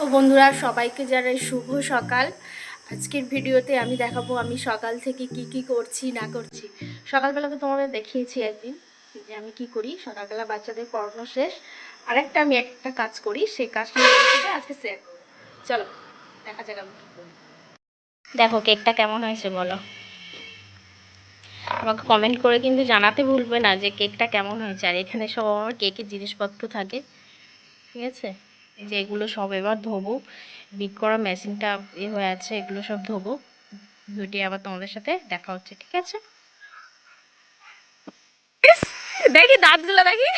Hello বন্ধুরা, সবাইকে জানাই শুভ সকাল। আজকের ভিডিওতে আমি দেখাবো আমি সকাল থেকে কি কি করছি, না করছি। সকালবেলা তো তোমাদের দেখিয়েছি একদিন যে আমি কি করি, সকালবেলা বাচ্চাদের পড়ানো শেষ। আরেকটা আমি একটা কাজ করি, সেই কাজটা আজকে শেয়ার চলো, দেখা যাক আমি দেখো, কেকটা কেমন হয়েছে বলো? আমাকে কমেন্ট করে কিন্তু জানাতে ভুলবে না যে কেকটা কেমন হয়েছে। আর এখানে সব আমার কেকের জিনিসপত্র থাকে। ঠিক আছে? যে এগুলো সব এবার ধোবো। বিট করা মেশিনটা এ হয়ে আছে, এগুলো সব ধোবো। দুটি আবার তোমাদের সাথে দেখা হচ্ছে, ঠিক আছে? দেখি দাঁতগুলো দেখি।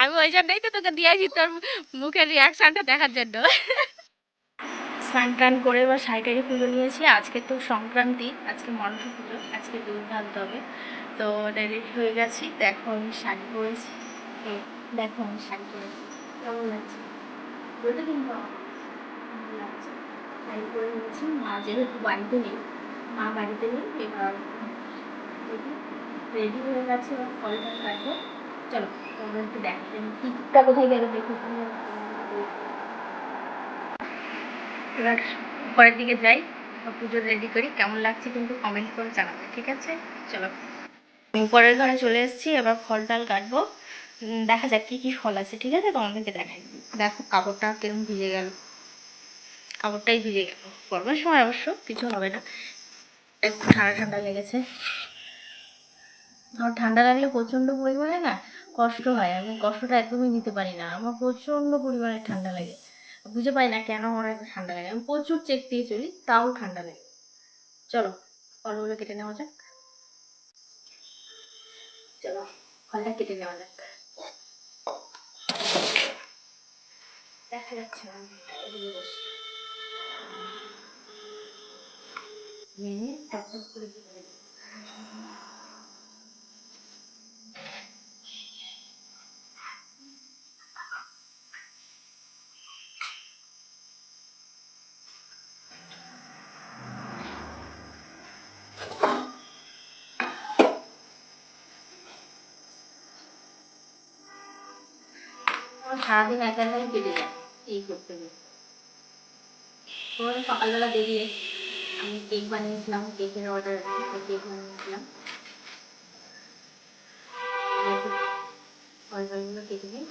আমি ওই জন্যই তো তোকে দিয়েছি তোর মুখের রিয়াকশনটা দেখার জন্য। স্নান টান করে এবার শাড়িটারি পুজো নিয়েছি। আজকে তো সংক্রান্তি, আজকে মন্ত্র পুজো, আজকে দুধ ঢালতে হবে। তো রেডি হয়ে গেছি। দেখো আমি শাড়ি পরেছি। দেখো আমি শাড়ি পরেছি। কেমন লাগছে বলতে কিন্তু লাগছে শাড়ি পরে নিয়েছি মা যেহেতু বাড়িতে নেই, মা বাড়িতে নেই, এবার রেডি হয়ে গেছে এবার ফলটা কাটবো চলো তোমরা একটু দেখো টিকটা কোথায় গেলে দেখো। এবার পরের দিকে যাই পুজো রেডি করি। কেমন লাগছে কিন্তু কমেন্ট করে জানাবে, ঠিক আছে? চলো। পরের ঘরে চলে এসেছি, এবার ফল টাল কাটবো। দেখা যাক কি কি ফল আছে, ঠিক আছে? তোমাদেরকে দেখাই। দেখো, কাপড়টা কিরম ভিজে গেল। কাপড়টাই ভিজে গেল। গরমের সময় অবশ্য কিছু হবে না। একটু ঠান্ডা ঠান্ডা লেগেছে। আমার ঠান্ডা লাগলে প্রচণ্ড পরিমাণে না কষ্ট হয়। আমি কষ্টটা একদমই নিতে পারি না। আমার প্রচণ্ড পরিমাণে ঠান্ডা লাগে। বুঝে পাই না কেন আমার এত ঠান্ডা লাগে। আমি প্রচুর চেক দিয়ে চলি, তাও ঠান্ডা লাগে চলো ফলগুলো কেটে নেওয়া যাক। চলো ফলটা কেটে নেওয়া যাক। দেখা যাচ্ছে না এদিকে সারাদিন একা একাই কেটে যায়। এই করতে তোমাদের সকালবেলা দেখলে আমি কেক বানিয়েছিলাম কেকের অর্ডার কেক বানিয়েছিলাম। ফলগুলো কেটে নিই।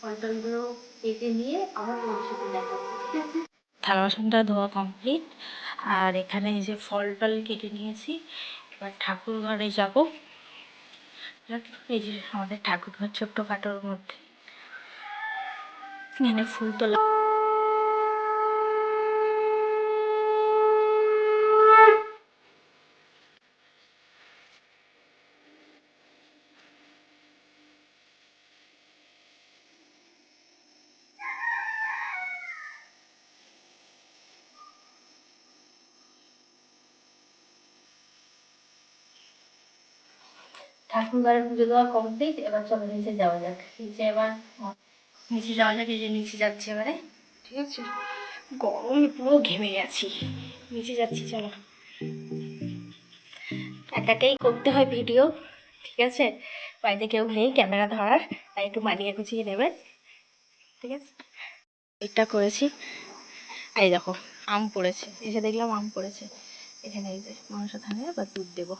ফলগুলো কেটে নিয়ে আবার তোমার সাথে দেখা ঠিক আছে? থালা বাসনটা ধোয়া কমপ্লিট আর এখানে যে ফল টল কেটে নিয়েছি। এবার ঠাকুর ঘরে যাব। এই যে আমাদের ঠাকুর ঘর ছোট্ট খাটোর মধ্যে। এখানে ফুল তোলা। ঠাকুর পুজো দেওয়া কমপ্লিট এবার চলো নিচে যাওয়া যাক। নিচে এবার নিচে যাওয়া যাক, এই যে নিচে যাচ্ছি এবারে। ঠিক আছে? গরমে পুরো ঘেমে গেছি। নিচে যাচ্ছি, চলো। একাকেই করতে হয় ভিডিও, ঠিক আছে? বাড়িতে কেউ নেই, ক্যামেরা ধরার, তাই একটু মানিয়ে গুছিয়ে নেবেন। ঠিক আছে? এটা করেছি। এই দেখো, আম পড়েছে। এসে দেখলাম আম পড়েছে। এখানে এই যে মাংস থানে বা দুধ দেবো।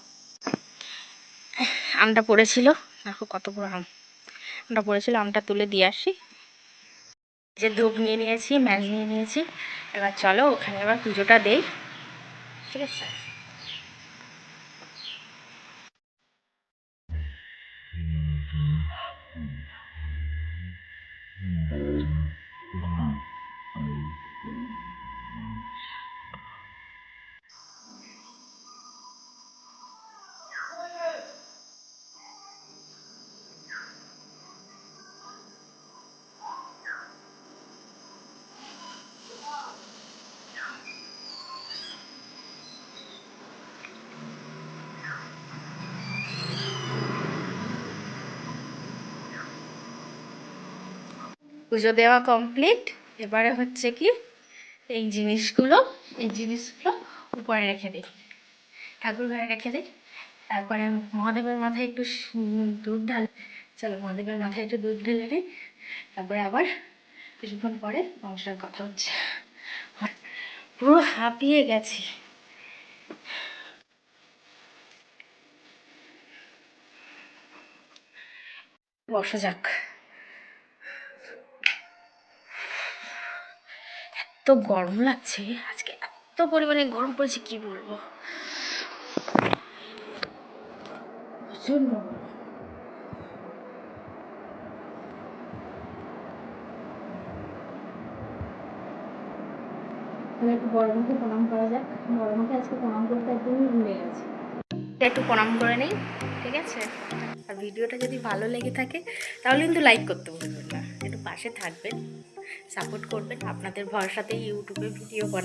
আমটা পড়েছিল। দেখো কত বড় আম। আমটা পড়েছিল, আমটা তুলে দিয়ে আসি। যে ধূপ নিয়ে নিয়েছি ম্যাচ নিয়ে নিয়েছি এবার চলো ওখানে এবার পুজোটা দেই ঠিক আছে পুজো দেওয়া কমপ্লিট এবারে হচ্ছে কি, এই জিনিসগুলো এই জিনিসগুলো উপরে রেখে দিই। ঠাকুর ঘরে রেখে দিই। তারপরে মহাদেবের মাথায় একটু দুধ ঢাল, চলো মহাদেবের মাথায় একটু দুধ ঢেলে দিই তারপরে আবার কিছুক্ষণ পরে সঙ্গে কথা হচ্ছে। পুরো হাঁপিয়ে গেছি। বসা যাক। এত গরম লাগছে আজকে এত পরিমাণে গরম পড়েছে কি বলব? প্রচণ্ড। একটু বড় মাকে প্রণাম করা যাক। বড় মাকে আজকে প্রণাম করতে একদমই ভুলে গেছি। একটু প্রণাম করে নেই ঠিক আছে? আর ভিডিওটা যদি ভালো লেগে থাকে তাহলে কিন্তু লাইক করতে ভুলবেন না। একটু পাশে থাকবেন। সাপোর্ট করবেন। আপনাদের ভরসাতেই ইউটিউবে ভিডিও বানানো